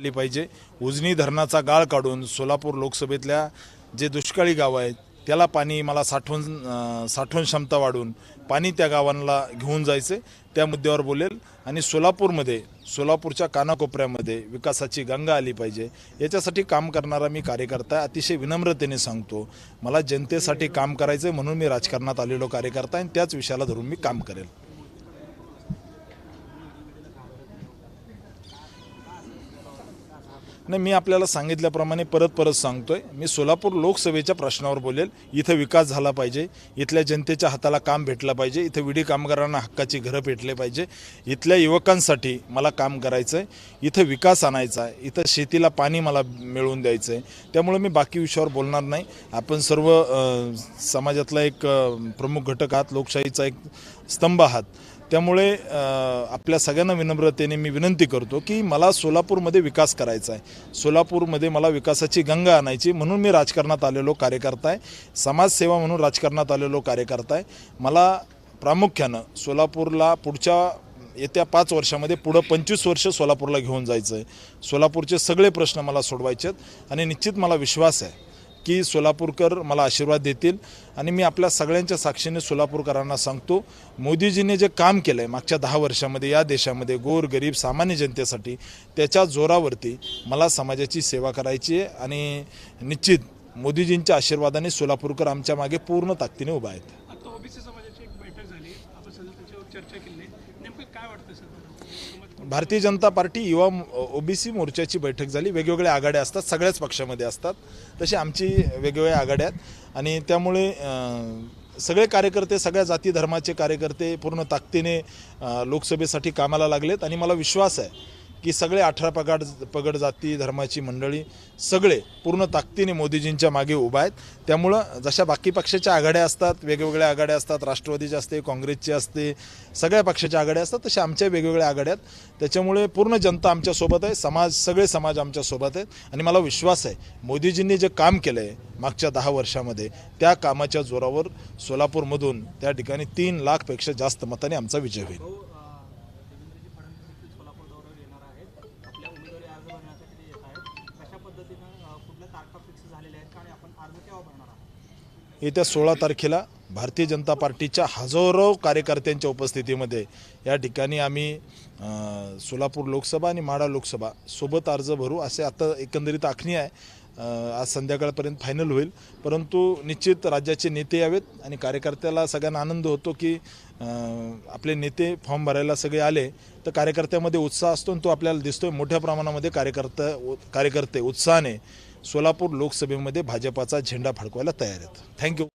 आली पाहिजे. उजनी धरणाचा गाळ काढून सोलापूर लोकसभेतल्या जे दुष्काळी गावं आहेत त्याला पाणी मला साठवून साठवण क्षमता वाढून पाणी त्या गावांना घेऊन जायचं त्या मुद्द्यावर बोलेल. आणि सोलापूरमध्ये सोलापूरच्या कानाकोपऱ्यामध्ये विकासाची गंगा आली पाहिजे. याच्यासाठी काम करणारा मी कार्यकर्ता अतिशय विनम्रतेने सांगतो मला जनतेसाठी काम करायचं आहे म्हणून मी राजकारणात आलेलो कार्यकर्ता आणि त्याच विषयाला धरून मी काम करेल. नाही मी आपल्याला सांगितल्याप्रमाणे परत परत सांगतोय. मी सोलापूर लोकसभेच्या प्रश्नावर बोलेल. इथं विकास झाला पाहिजे. इथल्या जनतेच्या हाताला काम भेटलं पाहिजे. इथं विडी कामगारांना हक्काची घरं भेटले पाहिजे. इथल्या युवकांसाठी मला काम करायचं आहे इथं विकास आणायचा आहे. इथं शेतीला पाणी मला मिळवून द्यायचं आहे त्यामुळे मी बाकी विषयावर बोलणार नाही. आपण सर्व समाजातला एक प्रमुख घटक आहात. लोकशाहीचा एक स्तंभ आहात. त्यामुळे आपल्या सगळ्यांना विनम्रतेने मी विनंती करतो की मला सोलापूरमध्ये विकास करायचा आहे. सोलापूरमध्ये मला विकासाची गंगा आणायची म्हणून मी राजकारणात आलेलो कार्यकर्ता आहे. समाजसेवा म्हणून राजकारणात आलेलो कार्यकर्ता आहे. मला प्रामुख्यानं सोलापूरला पुढच्या येत्या पाच वर्षामध्ये पुढं पंचवीस वर्ष सोलापूरला घेऊन जायचं आहे. सोलापूरचे सगळे प्रश्न मला सोडवायचे आहेत आणि निश्चित मला विश्वास आहे. की सोलापूरकर मला आशीर्वाद देतील. आणि मी आपल्या सगळ्यांच्या साक्षीने सोलापूरकरांना सांगतो मोदीजीने जे काम केलं आहे मागच्या दहा वर्षामध्ये या देशामध्ये गोर गरीब सामान्य जनतेसाठी त्याच्या जोरावरती मला समाजाची सेवा करायची आहे. आणि निश्चित मोदीजींच्या आशीर्वादाने सोलापूरकर आमच्या मागे पूर्ण ताकदीने उभा आहेत आता ओबीसी समाजाची एक बैठक त्याच्यावर चर्चा केली नेमकं काय वाटतं सर भारतीय जनता पार्टी युवा ओबीसी मोर्चाची बैठक झाली. वेगवेगळ्या आघाड्या असतात सगळ्याच पक्षामध्ये असतात. तशी आमची वेगवेगळ्या आघाड्या आहेत. आणि त्यामुळे सगळे कार्यकर्ते सगळ्या जाती धर्माचे कार्यकर्ते पूर्ण ताकदीने लोकसभेसाठी कामाला लागलेत. आणि मला विश्वास आहे की सगळे अठरा पगड पगड जाती धर्माची मंडळी सगळे पूर्ण ताकदीने मोदीजींच्या मागे उभा आहेत. त्यामुळं जशा बाकी पक्षाच्या आघाड्या असतात वेगवेगळ्या आघाड्या असतात राष्ट्रवादीचे असते काँग्रेसची असते सगळ्या पक्षाच्या आघाड्या असतात तशा आमच्या वेगवेगळ्या आघाड्या आहेत. त्याच्यामुळे पूर्ण जनता आमच्यासोबत आहे समाज सगळे समाज आमच्यासोबत आहेत. आणि मला विश्वास आहे मोदीजींनी जे काम केलं आहे मागच्या दहा वर्षामध्ये त्या कामाच्या जोरावर सोलापूरमधून त्या ठिकाणी तीन लाखपेक्षा जास्त मताने आमचा विजय होईल. झालेल्या आहेत आणि आपण अर्ज केव्हा भरणार येत्या सोळा तारखेला भारतीय जनता पार्टीच्या हजारो कार्यकर्त्यांच्या उपस्थितीमध्ये या ठिकाणी आम्ही सोलापूर लोकसभा आणि माडा लोकसभा सोबत अर्ज भरू असे आता एकंदरीत आखणी आहे. आज संध्याकाळपर्यंत फायनल होईल. परंतु निश्चित राज्याचे नेते यावेत आणि कार्यकर्त्याला सगळ्यांना आनंद होतो की आपले नेते फॉर्म भरायला सगळे आले. तर कार्यकर्त्यामध्ये उत्साह असतो आणि तो आपल्याला दिसतोय. मोठ्या प्रमाणामध्ये कार्यकर्ता कार्यकर्ते उत्साहाने सोलापूर लोकसभेमध्ये भाजपाचा झेंडा फडकवायला तयार आहेत. थँक्यू